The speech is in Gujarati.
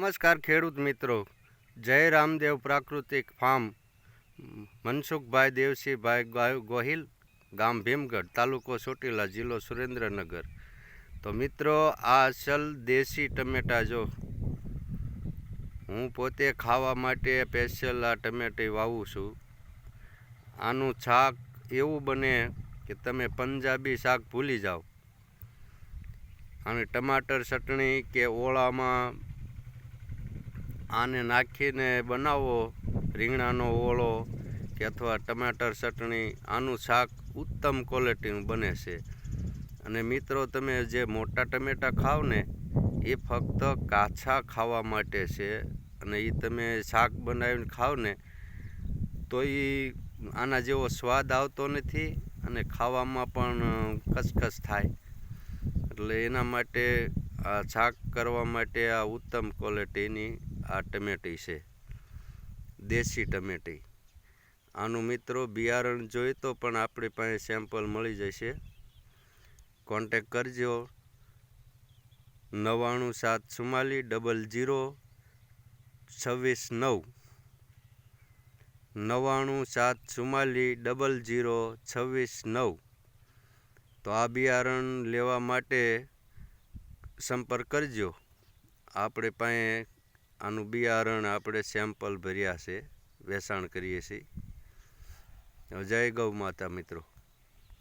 નમસ્કાર ખેડૂત મિત્રો. જય રામદેવ પ્રાકૃતિક ફાર્મ. મનસુખભાઈ દેવસિંહભાઈ ગોહિલ, ગામ ભીમગઢ, તાલુકો ચોટીલા, જિલ્લો સુરેન્દ્રનગર. તો મિત્રો, આ અસલ દેશી ટમેટા જો હું પોતે ખાવા માટે સ્પેશિયલ આ ટમેટી વાવું છું. આનું શાક એવું બને કે તમે પંજાબી શાક ભૂલી જાઓ. અને ટમાટર ચટણી કે ઓળામાં આને નાખીને બનાવો, રીંગણાનો ઓળો કે અથવા ટમાટર ચટણી, આનું શાક ઉત્તમ ક્વોલિટીનું બને છે. અને મિત્રો, તમે જે મોટા ટમેટા ખાવ ને, એ ફક્ત કાચા ખાવા માટે છે. અને એ તમે શાક બનાવીને ખાવ ને, તો એ આના જેવો સ્વાદ આવતો નથી અને ખાવામાં પણ કચકચ થાય. એટલે એના માટે આ શાક કરવા માટે આ ઉત્તમ ક્વોલિટીની આ ટમેટી છે. દેશી ટમેટી. આનું મિત્રો બિયારણ જોઈએ તો પણ આપણી પાસે સેમ્પલ મળી જશે. કોન્ટેક કરજો. નવ્વાણું સાત ચુમ્માલીસ ડબલ જીરો છવ્વીસ નવ. નવ્વાણું સાત ચુમ્માલીસ ડબલ જીરો છવ્વીસ નવ. તો આ બિયારણ લેવા માટે સંપર્ક કરજો. આપણે પાસે આનું બિયારણ આપણે સેમ્પલ ભર્યા છે વેચાણ કરીએ છીએ. જય ગૌ માતા મિત્રો.